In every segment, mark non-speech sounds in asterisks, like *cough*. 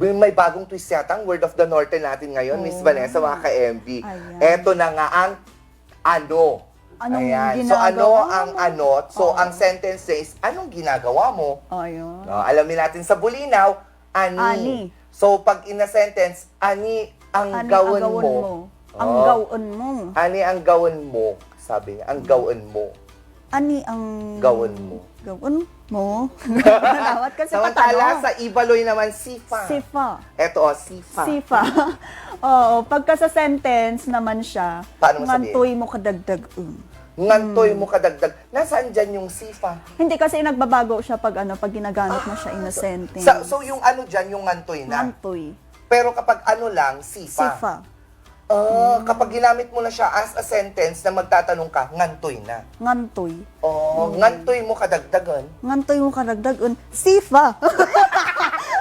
may, may bagong twist yata ang Word of the Norte natin ngayon, Miss Oo. Vanessa, mga. Ayan. Eto na nga ang ano. Anong Ayan. So ano ang mo? ano? So Oo. ang sentence is, anong ginagawa mo? Ayun. No, alamin natin sa Bulinaw, ani. Ani. So pag in a sentence, ani ang Ani gawin ang mo. gawin mo. Ang Oo. gawin mo. Ani ang gawin mo. Sabi niya, ang gawin mo. Ani ang... Gawin mo. Gawin mo. *laughs* Nawat kasi Samantala patanong. sa Ibaloy naman, sifa. Sifa. Eto, oh, sifa. Sifa. *laughs* Oo, pagka sa sentence naman siya, Paano mo ngantoy mo kadagdag. um. Ngantoy mo kadagdag. Nasaan dyan yung sifa? Hindi kasi nagbabago siya pag ano, pag ginagamit mo siya in a sentence. Sa, so yung ano dyan, yung ngantoy na. Ngantoy. Pero kapag ano lang, sifa. Sifa. Ah, kapag ginamit mo na siya as a sentence na magtatanong ka, ngantoy na. Ngantoy. Oh, ngantoy mo kadagdagan. Ngantoy mo kadagdag. um. Sifa. *laughs*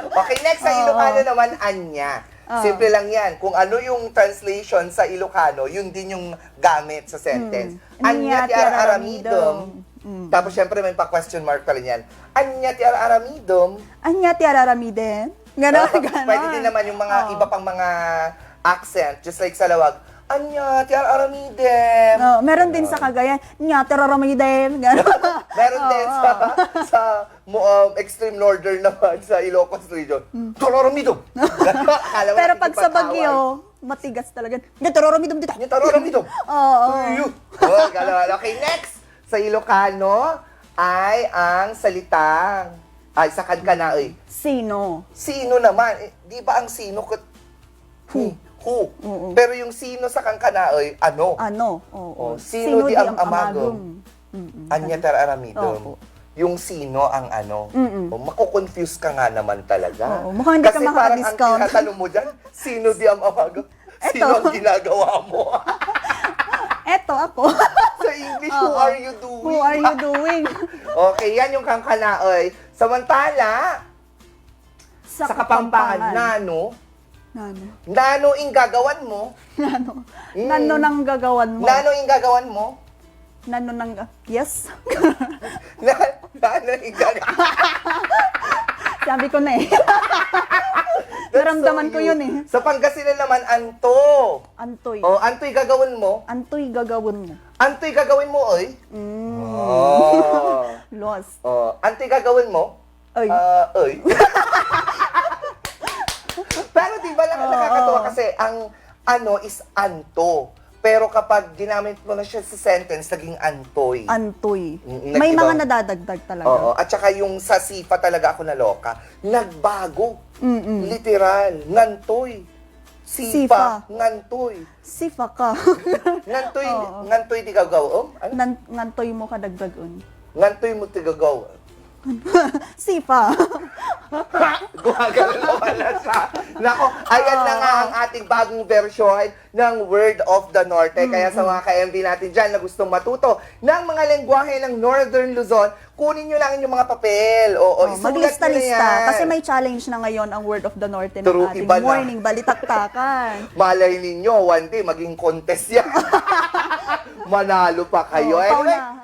Okay, next sa Oo. Ilocano naman, anya. Oo. Simple lang yan. Kung ano yung translation sa Ilocano, yun din yung gamit sa sentence. Mm. Anya ti ti aramidom. Mm. Tapos syempre may pa-question mark pa rin yan. Anya ti aramidom. Anya ti araramiden. Ganon, Ah, ganon. Pwede din naman yung mga Oo. iba pang mga accent, just like sa lawag. Anya ti aramidem. Oo, meron din sa Cagayan. Nya. Ganon. *laughs* Meron din sa, sa mo- um, extreme northern naman sa Ilocos region. *laughs* Akala mo Pero pag sa. Bagyo, matigas talaga. Nya ti araramiden dito. Yung toloramidom. *laughs* Oo. Oh. Okay, next. Sa Ilocano ay ang salitang ay sa kadkana ay Sino? sino naman eh, di ba ang sino who who Oo. pero yung sino sa kangkana ay ano Ano? Oo. Oh, sino di ang amagom? Mm-mm. anya tar aramidom Opo. yung sino ang ano Mm-mm. oh, mako-confuse ka nga naman talaga Oo, mukhang hindi ka kasi parang ang tinatanong mo dyan sino di ang amagom *laughs* Eto. sino ang ginagawa mo *laughs* Eto ako. *laughs* sa English who Oo. are you doing Who are you doing? Okay, yan yung kangkanaoy. Samantala, sa, Kapampangan, nano, Nano. nano ing gagawan mo, Nano. Mm. Nano nang gagawan mo? nano ing gagawan mo, Nano nang... Yes? *laughs* na, nano ing gagawan *laughs* Sabi ko na eh. *laughs* Naramdaman ko yun eh. Sa Pangasinan naman, anto. Antoy. O, anto'y gagawin mo, Antoy gagawin mo. anto'y gagawin mo, oy. Mm. Oh. Lost. oh, anto'y gagawin mo, Ay. Ah, oy. Oo, nakakatawa kasi ang ano is anto. Pero kapag ginamit mo na siya sa sentence, naging antoy. Antoy. Mm, May mga nadadagdag talaga. Oo. At saka yung sa sipa talaga ako naloka, nagbago. Mm-mm. Literal. Ngantoy. Sipa. Sipa. Ngantoy. Sifa ka. *laughs* Ngantoy, Oo. ngantoy di gagaw. Oh, ano? Nan ngantoy mo kadagdagon. Ngantoy mo ti gagaw. *laughs* *laughs* *laughs* Na siya. Nako, ayan na nga ang ating bagong version ng Word of the Norte. Kaya sa mga ka-MV natin dyan na gustong matuto ng mga lengguwahe ng Northern Luzon, kunin nyo lang yung mga papel. O, o Oh, isulat nyo na Maglista-lista. yan. Kasi may challenge na ngayon ang Word of the Norte ng True, ating iba na. morning balitaktakan. *laughs* Malay ninyo, one day, maging contest yan. *laughs* Manalo pa kayo. Oo, anyway, paunahan.